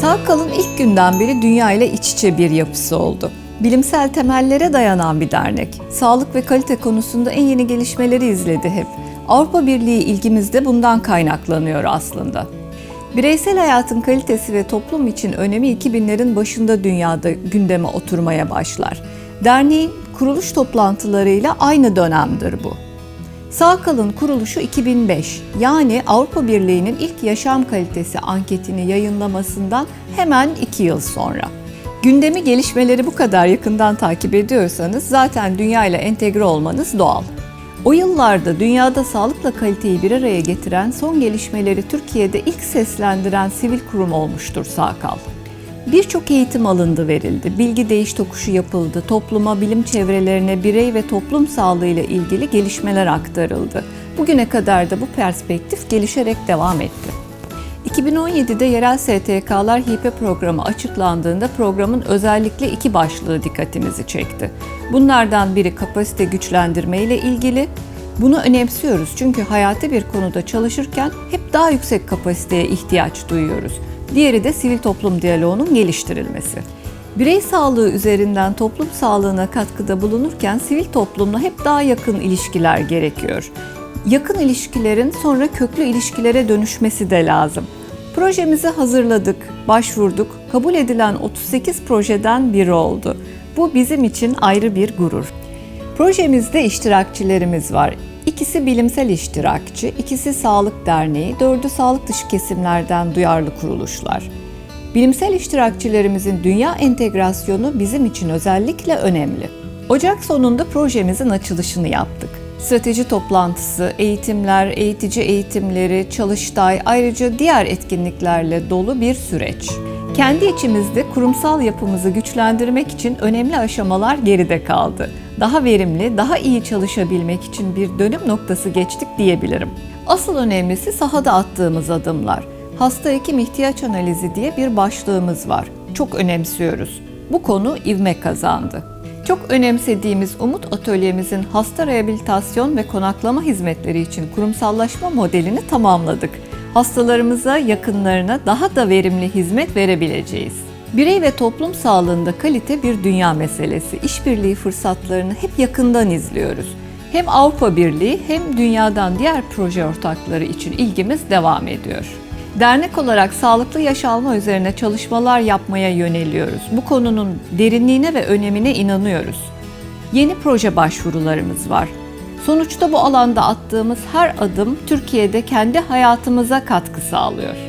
Sağkal'ın ilk günden beri dünya ile iç içe bir yapısı oldu. Bilimsel temellere dayanan bir dernek. Sağlık ve kalite konusunda en yeni gelişmeleri izledi hep. Avrupa Birliği ilgimiz de bundan kaynaklanıyor aslında. Bireysel hayatın kalitesi ve toplum için önemi 2000'lerin başında dünyada gündeme oturmaya başlar. Derneğin kuruluş toplantılarıyla aynı dönemdir bu. Sağkal'ın kuruluşu 2005 yani Avrupa Birliği'nin ilk yaşam kalitesi anketini yayınlamasından hemen 2 yıl sonra. Gündemi gelişmeleri bu kadar yakından takip ediyorsanız zaten dünya ile entegre olmanız doğal. O yıllarda dünyada sağlıkla kaliteyi bir araya getiren son gelişmeleri Türkiye'de ilk seslendiren sivil kurum olmuştur Sağkal. Birçok eğitim alındı verildi, bilgi değiş tokuşu yapıldı, topluma, bilim çevrelerine, birey ve toplum sağlığı ile ilgili gelişmeler aktarıldı. Bugüne kadar da bu perspektif gelişerek devam etti. 2017'de yerel STK'lar HİPE programı açıklandığında programın özellikle iki başlığı dikkatimizi çekti. Bunlardan biri kapasite güçlendirme ile ilgili. Bunu önemsiyoruz çünkü hayati bir konuda çalışırken hep daha yüksek kapasiteye ihtiyaç duyuyoruz. Diğeri de sivil toplum diyaloğunun geliştirilmesi. Birey sağlığı üzerinden toplum sağlığına katkıda bulunurken sivil toplumla hep daha yakın ilişkiler gerekiyor. Yakın ilişkilerin sonra köklü ilişkilere dönüşmesi de lazım. Projemizi hazırladık, başvurduk, kabul edilen 38 projeden biri oldu. Bu bizim için ayrı bir gurur. Projemizde iştirakçilerimiz var. İkisi bilimsel iştirakçı, ikisi sağlık derneği, dördü sağlık dışı kesimlerden duyarlı kuruluşlar. Bilimsel iştirakçilerimizin dünya entegrasyonu bizim için özellikle önemli. Ocak sonunda projemizin açılışını yaptık. Strateji toplantısı, eğitimler, eğitici eğitimleri, çalıştay, ayrıca diğer etkinliklerle dolu bir süreç. Kendi içimizde kurumsal yapımızı güçlendirmek için önemli aşamalar geride kaldı. Daha verimli, daha iyi çalışabilmek için bir dönüm noktası geçtik diyebilirim. Asıl önemlisi sahada attığımız adımlar. Hasta hekim ihtiyaç analizi diye bir başlığımız var. Çok önemsiyoruz. Bu konu ivme kazandı. Çok önemsediğimiz Umut Atölyemizin hasta rehabilitasyon ve konaklama hizmetleri için kurumsallaşma modelini tamamladık. Hastalarımıza, yakınlarına daha da verimli hizmet verebileceğiz. Birey ve toplum sağlığında kalite bir dünya meselesi. İşbirliği fırsatlarını hep yakından izliyoruz. Hem Avrupa Birliği hem dünyadan diğer proje ortakları için ilgimiz devam ediyor. Dernek olarak sağlıklı yaş alma üzerine çalışmalar yapmaya yöneliyoruz. Bu konunun derinliğine ve önemine inanıyoruz. Yeni proje başvurularımız var. Sonuçta bu alanda attığımız her adım Türkiye'de kendi hayatımıza katkı sağlıyor.